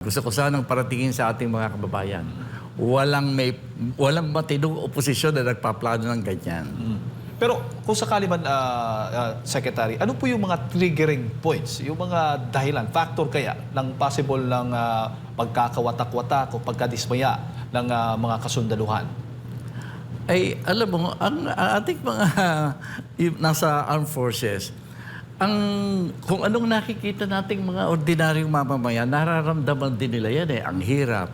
Gusto ko sanang paratingin sa ating mga kababayan. Walang may walang matinong oposisyon na nagpaplano ng ganyan. Pero kung sakali man, ah, ah, Secretary, ano po yung mga triggering points, yung mga dahilan, factor kaya ng possible ng ah, pagkakawatak-watak o pagkadismaya ng ah, mga kasundaluhan? Ay, alam mo, ang, ang ating mga yung nasa armed forces, ang kung anong nakikita nating mga ordinaryong mamamayan, nararamdaman din nila yan eh. Ang hirap,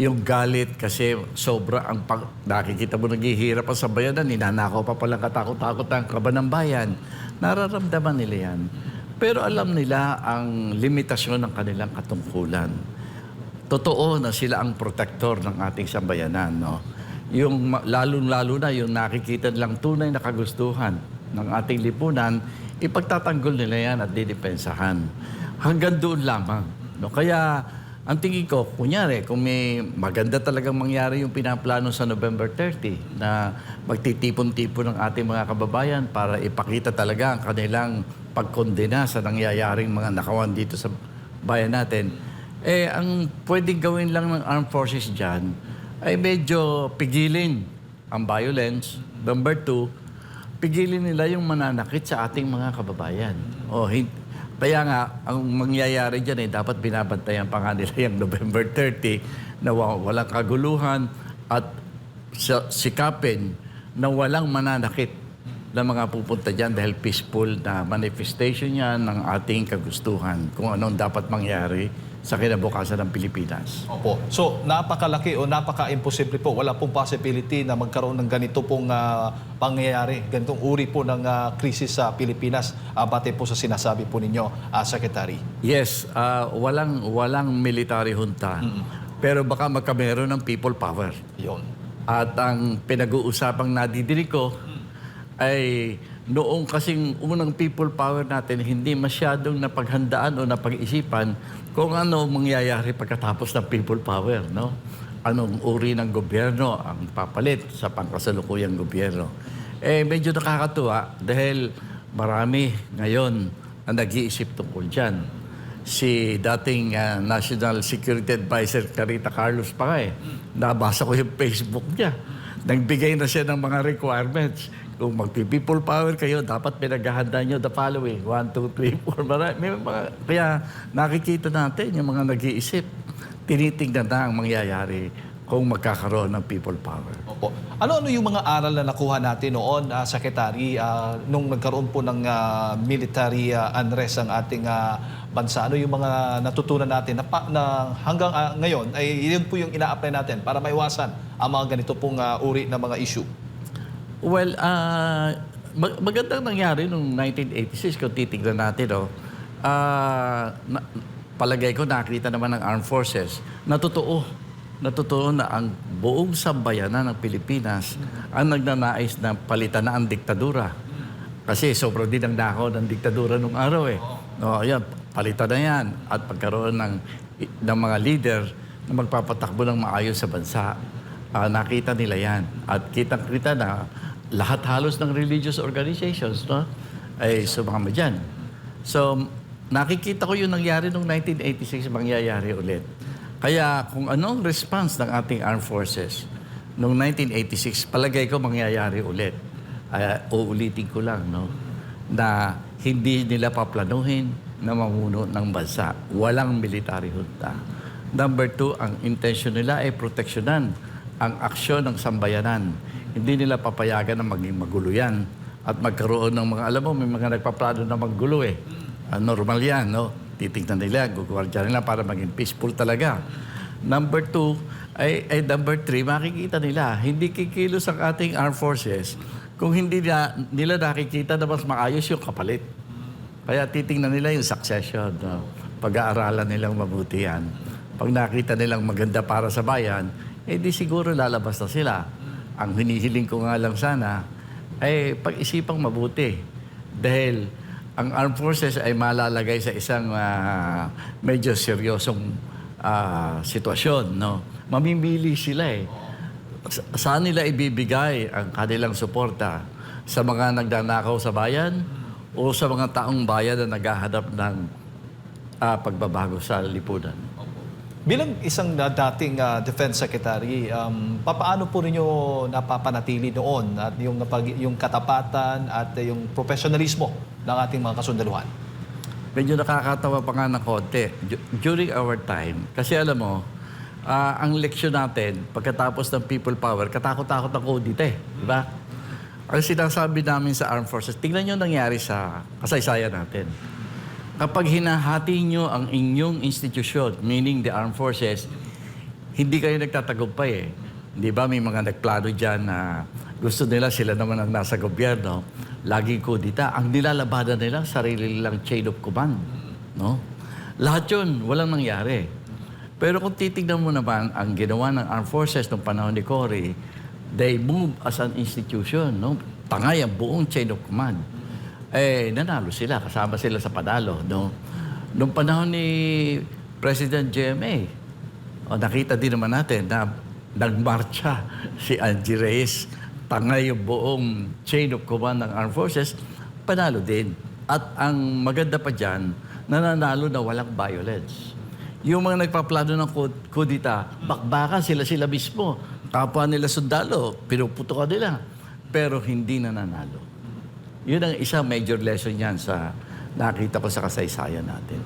yung galit kasi sobra ang pag, nakikita mo naghihirap ang sa bayanan, ninanakaw pa palang katakot-takot ang kaban ng bayan. Nararamdaman nila yan. Pero alam nila ang limitasyon ng kanilang katungkulan. Totoo na sila ang protektor ng ating sambayanan, no? Yung lalong-lalo na yung nakikita nilang tunay na kagustuhan ng ating lipunan, ipagtatanggol nila yan at didepensahan. Hanggang doon lamang. No? Kaya ang tingin ko, kunyari, kung may maganda talagang mangyari yung pinaplano sa November 30 na magtitipon-tipon ng ating mga kababayan para ipakita talaga ang kanilang pagkondena sa nangyayaring mga nakawan dito sa bayan natin, eh, ang pwedeng gawin lang ng armed forces dyan ay medyo pigilin ang violence. Number two, pigilin nila yung mananakit sa ating mga kababayan. O, hin- kaya nga, ang mangyayari dyan eh, dapat binabantayan pa nga nila yung November 30 na wa- walang kaguluhan at sa- sikapin na walang mananakit na mga pupunta dyan dahil peaceful na manifestation yan ng ating kagustuhan kung anong dapat mangyari sa kinabukasan ng Pilipinas. Opo. So, napakalaki o napaka-imposible po. Wala pong possibility na magkaroon ng ganito pong ah, pangyayari, ganitong uri po ng ah, krisis sa Pilipinas, uh, bate po sa sinasabi po ninyo, ah, Secretary. Yes, ah, walang walang military junta. Pero baka magkameron ng people power. Yon. At ang pinag-uusapang nadidinig ko ay noong kasing unang people power natin, hindi masyadong napaghandaan o napag-isipan kung ano mangyayari pagkatapos ng people power. No? Anong uri ng gobyerno ang papalit sa pangkasalukuyang gobyerno. Eh, medyo nakakatuwa dahil marami ngayon ang nag-iisip tungkol dyan si dating ah, National Security Advisor Carita Carlos pa eh. Nabasa ko yung Facebook niya. Nagbigay na siya ng mga requirements. Kung magpi-people power kayo, dapat pinaghahanda nyo the following. One, two, three, four. Mara- May mga, kaya nakikita natin yung mga nag-iisip. Tinitingnan na ang mangyayari kung magkakaroon ng people power. Opo. Ano-ano yung mga aral na nakuha natin noon, ah, Secretary, ah, nung nagkaroon po ng ah, military ah, unrest ang ating ah, bansa? Ano yung mga natutunan natin na, pa- na hanggang ah, ngayon ay yun po yung ina-apply natin para maiwasan ang mga ganito pong ah, uri na mga issue? Well, ah, mag- magandang nangyari noong 1986 kung titignan natin, oh. Ah, na- palagay ko nakita naman ng armed forces na totoo, na ang buong sambayanan ng Pilipinas ang nagnanais na palitan na ang diktadura. Kasi sobrang din ang dako ng diktadura nung araw eh. No, ayan, palitan na yan. At pagkaroon ng, ng mga leader na magpapatakbo ng maayos sa bansa. Ah, nakita nila yan. At kitang-kita na lahat halos ng religious organizations no, ay sumama dyan. So, nakikita ko yung nangyari noong 1986 mangyayari ulit. Kaya kung anong response ng ating armed forces noong 1986, palagay ko mangyayari ulit. Ay, uulitin ko lang, no? Na hindi nila paplanuhin na mamuno ng bansa. Walang military junta. Number two, ang intention nila ay proteksyonan ang aksyon ng sambayanan. Hindi nila papayagan na maging magulo yan at magkaroon ng mga, alam mo, may mga nagpaplano na maggulo eh. Ah, normal yan, no? Titignan nila, gugwardya nila para maging peaceful talaga. Number two, ay, ay number three, makikita nila, hindi kikilos ang ating armed forces kung hindi na, nila nakikita na mas maayos yung kapalit. Kaya titingnan nila yung succession. No? Pag-aaralan nilang mabuti yan. Pag nakita nilang maganda para sa bayan, eh di siguro lalabas na sila. Ang hinihiling ko nga lang sana ay pag-isipang mabuti. Dahil ang armed forces ay malalagay sa isang ah, medyo seryosong ah, sitwasyon. No? Mamimili sila eh. Sa- saan nila ibibigay ang kanilang suporta? Sa mga nagdanakaw sa bayan o sa mga taong bayan na naghahanap ng ah, pagbabago sa lipunan? Bilang isang uh, dating uh, Defense Secretary, um, papaano po ninyo napapanatili noon at yung, yung katapatan at uh, yung professionalismo ng ating mga kasundaluhan? Medyo nakakatawa pa nga ng konti. Du- During our time, kasi alam mo, ah, ang leksyon natin, pagkatapos ng people power, katakot-takot ang Codite. Di ba? Ang sinasabi namin sa armed forces, tingnan nyo nangyari sa kasaysayan natin. Kapag hinahati nyo ang inyong institusyon, meaning the armed forces, hindi kayo nagtatagumpay eh. Di ba may mga nagplano dyan na gusto nila sila naman ang nasa gobyerno, laging kudita. Ang nilalabanan nila, sarili nilang chain of command. No? Lahat yun, walang nangyari. Pero kung titignan mo naman ang ginawa ng armed forces noong panahon ni Cory, they move as an institution. No? Tangay ang buong chain of command. Eh, nanalo sila, kasama sila sa panalo. No? Noong panahon ni President GMA, o, nakita din naman natin na nagmarcha si Angie Reyes. Tangay yung buong chain of command ng armed forces, panalo din. At ang maganda pa dyan, nananalo na walang violence. Yung mga nagpaplano ng kud- kudita, bakbakan sila-sila mismo. Kapwa nila sundalo, pinuputukan nila. Pero hindi nananalo. Yun ang isa major lesson yan sa nakita ko sa kasaysayan natin.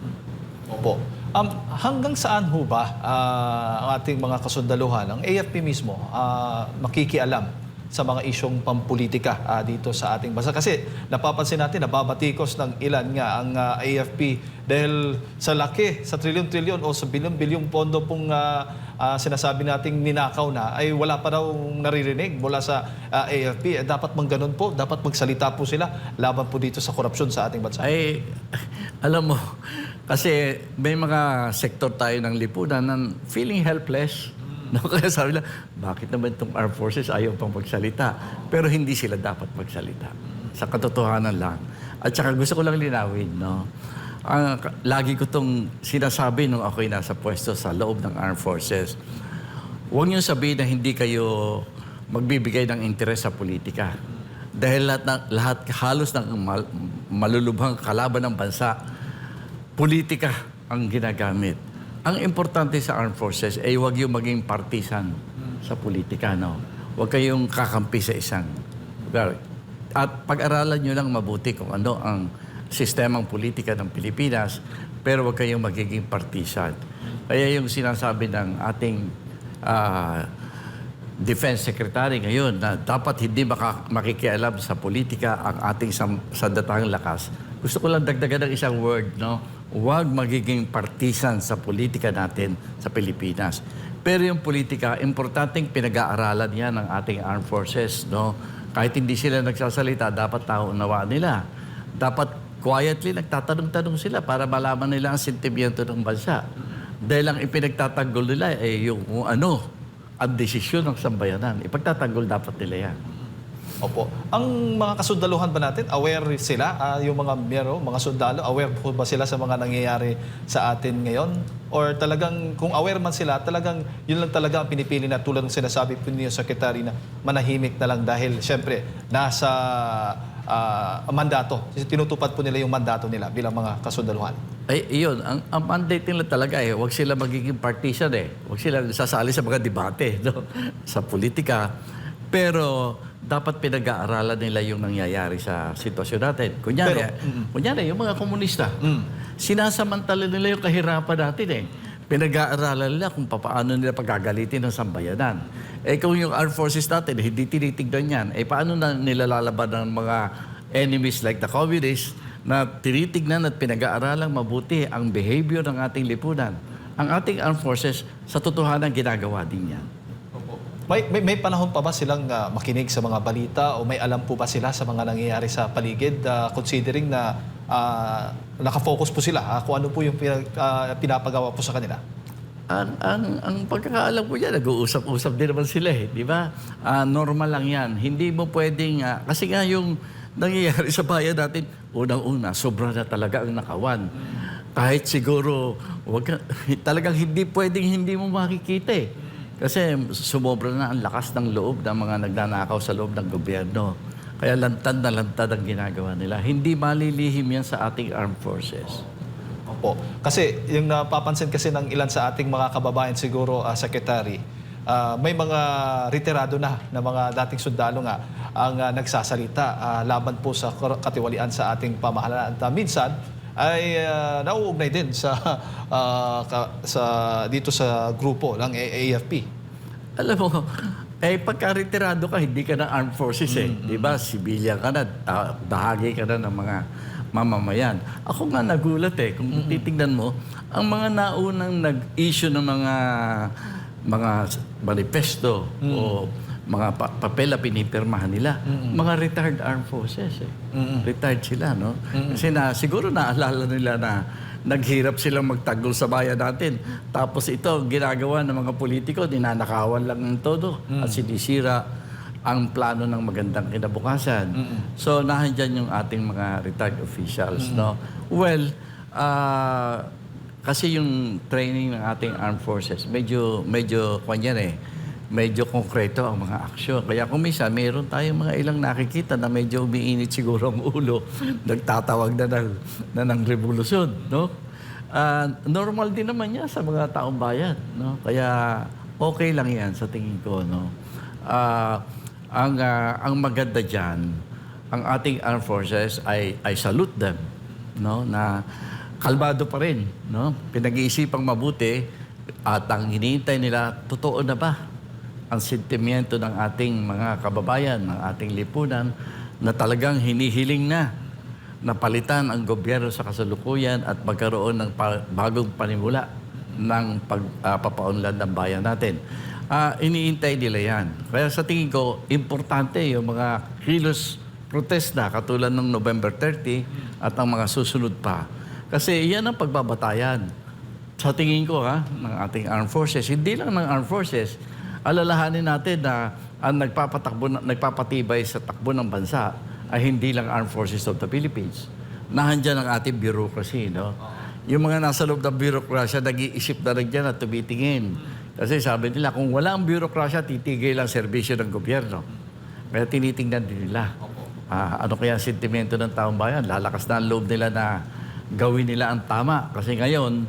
Opo. Um, hanggang saan ho ba ah, ang ating mga kasundaluhan, ang AFP mismo, ah, makikialam sa mga isyong pampolitika ah, dito sa ating bansa? Kasi napapansin natin, nababatikos ng ilan nga ang ah, AFP dahil sa laki, sa trilyon-trilyon o sa bilyon-bilyong pondo pong ah, ah, sinasabi nating ninakaw na ay wala pa daw naririnig mula sa ah, AFP. Eh, dapat mang ganun po, dapat magsalita po sila laban po dito sa korupsyon sa ating bansa. Ay, alam mo, kasi may mga sektor tayo ng lipunan na feeling helpless. No? Kaya sabi nila, bakit naman itong armed forces ayaw pang magsalita? Pero hindi sila dapat magsalita. Sa katotohanan lang. At saka gusto ko lang linawin, no? Ang, lagi ko itong sinasabi nung ako'y nasa pwesto sa loob ng armed forces. Huwag niyo sabihin na hindi kayo magbibigay ng interes sa politika. Dahil lahat, ng, lahat halos ng mal, malulubhang kalaban ng bansa, politika ang ginagamit. Ang importante sa armed forces ay huwag yung maging partisan sa politika. No? Huwag kayong kakampi sa isang lugar. At pag-aralan nyo lang mabuti kung ano ang sistemang politika ng Pilipinas, pero huwag kayong magiging partisan. Kaya yung sinasabi ng ating ah, Defense Secretary ngayon na dapat hindi maka, makikialam sa politika ang ating sam, sandatahang lakas. Gusto ko lang dagdagan ng isang word, no? Huwag magiging partisan sa politika natin sa Pilipinas. Pero yung politika, importanteng pinag-aaralan yan ng ating armed forces, no? Kahit hindi sila nagsasalita, dapat tao unawaan nila. Dapat quietly nagtatanong-tanong sila para malaman nila ang sentimiento ng bansa. Dahil ang ipinagtatanggol nila ay yung kung ano, ang desisyon ng sambayanan. Ipagtatanggol dapat nila yan. Opo. Ang mga kasundaluhan ba natin, aware sila, ah, yung mga miyero, mga sundalo, aware ba sila sa mga nangyayari sa atin ngayon? Or talagang, kung aware man sila, talagang yun lang talaga ang pinipili na tulad ng sinasabi po niyo, Secretary, na manahimik na lang dahil syempre nasa ah, mandato. Tinutupad po nila yung mandato nila bilang mga kasundaluhan. Ay, iyon. Ang, ang mandate nila talaga eh, huwag sila magiging partisan eh. Huwag sila sasali sa mga debate no? sa politika. Pero dapat pinag-aaralan nila yung nangyayari sa sitwasyon natin. Kunyari, kunyari yung mga komunista, sinasamantala nila yung kahirapan natin eh. Pinag-aaralan nila kung paano nila pagagalitin ng sambayanan. Eh kung yung armed forces natin, hindi tinitignan yan, eh paano na nila lalaban ng mga enemies like the communists na tinitignan at pinag-aaralang mabuti ang behavior ng ating lipunan. Ang ating armed forces, sa totohanan, ginagawa din yan. May, may, may panahon pa ba silang ah, makinig sa mga balita o may alam po ba sila sa mga nangyayari sa paligid ah, considering na ah, nakafocus po sila ah, kung ano po yung pinag- ah, pinapagawa po sa kanila? Ang, ang, ang pagkakaalam ko yan, nag-uusap-usap din naman sila eh, di ba? Ah, normal lang yan. Hindi mo pwedeng, ah, kasi nga yung nangyayari sa bayan natin, unang-una, sobra na talaga ang nakawan. Kahit siguro, wag talagang hindi pwedeng hindi mo makikita eh. Kasi sumobra na ang lakas ng loob ng mga nagnanakaw sa loob ng gobyerno. Kaya lantad na lantad ang ginagawa nila. Hindi malilihim yan sa ating armed forces. Opo. Kasi yung napapansin kasi ng ilan sa ating mga kababayan siguro, ah, Secretary, ah, may mga retirado na na mga dating sundalo nga ang ah, nagsasalita ah, laban po sa katiwalian sa ating pamahalaan. At ah, minsan ay uh, nauugnay din sa, ah, ka- sa dito sa grupo ng AFP. Alam mo, eh pagka-retirado ka, hindi ka na armed forces eh. Di ba? Civilian ka na, bahagi ka na ng mga mamamayan. Ako nga nagulat eh. Kung titingnan mo, ang mga naunang nag-issue ng mga mga manifesto o mga pa- papel na pinipirmahan nila, mga retired armed forces eh. Retired sila, no? Kasi na, siguro naalala nila na naghirap silang magtanggol sa bayan natin. Tapos ito, ginagawa ng mga politiko, dinanakawan lang ng todo at sinisira ang plano ng magandang kinabukasan. So, nahandyan yung ating mga retired officials, no? Well, ah, kasi yung training ng ating armed forces, medyo, medyo, kanyan eh, medyo konkreto ang mga aksyon. Kaya kung minsan, mayroon tayong mga ilang nakikita na medyo umiinit siguro ang ulo, nagtatawag na ng, na ng revolusyon, no? Ah, normal din naman yan sa mga taong bayan, no? Kaya okay lang yan sa tingin ko, no? Ah, ang, ah, ang maganda diyan, ang ating armed forces ay, ay salute them, no? Na kalmado pa rin, no? Pinag-iisipang mabuti at ang hinihintay nila, totoo na ba ang sentimiento ng ating mga kababayan, ng ating lipunan, na talagang hinihiling na na palitan ang gobyerno sa kasalukuyan at magkaroon ng pa- bagong panimula ng pagpapaunlad ng bayan natin. Ah, iniintay nila yan. Kaya sa tingin ko, importante yung mga kilos protesta katulad ng November 30 at ang mga susunod pa. Kasi yan ang pagbabatayan sa tingin ko ha, ng ating armed forces, hindi lang ng armed forces, alalahanin natin na ang nagpapatakbo, nagpapatibay sa takbo ng bansa ay hindi lang armed forces of the Philippines. Nahandyan ang ating bureaucracy, no? Yung mga nasa loob ng bureaucracy, nag-iisip na rin dyan at tumitingin. Kasi sabi nila, kung wala ang bureaucracy, titigil ang serbisyo ng gobyerno. Kaya tinitingnan din nila. Ah, ano kaya ang sentimento ng taong bayan? Lalakas na ang loob nila na gawin nila ang tama. Kasi ngayon,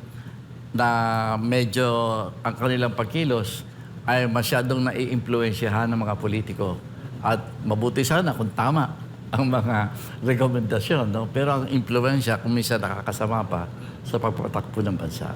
na medyo ang kanilang pagkilos ay masyadong naiimpluwensyahan ng mga politiko. At mabuti sana kung tama ang mga rekomendasyon. No? Pero ang impluensya, kung minsan nakakasama pa sa pagpatakbo ng bansa.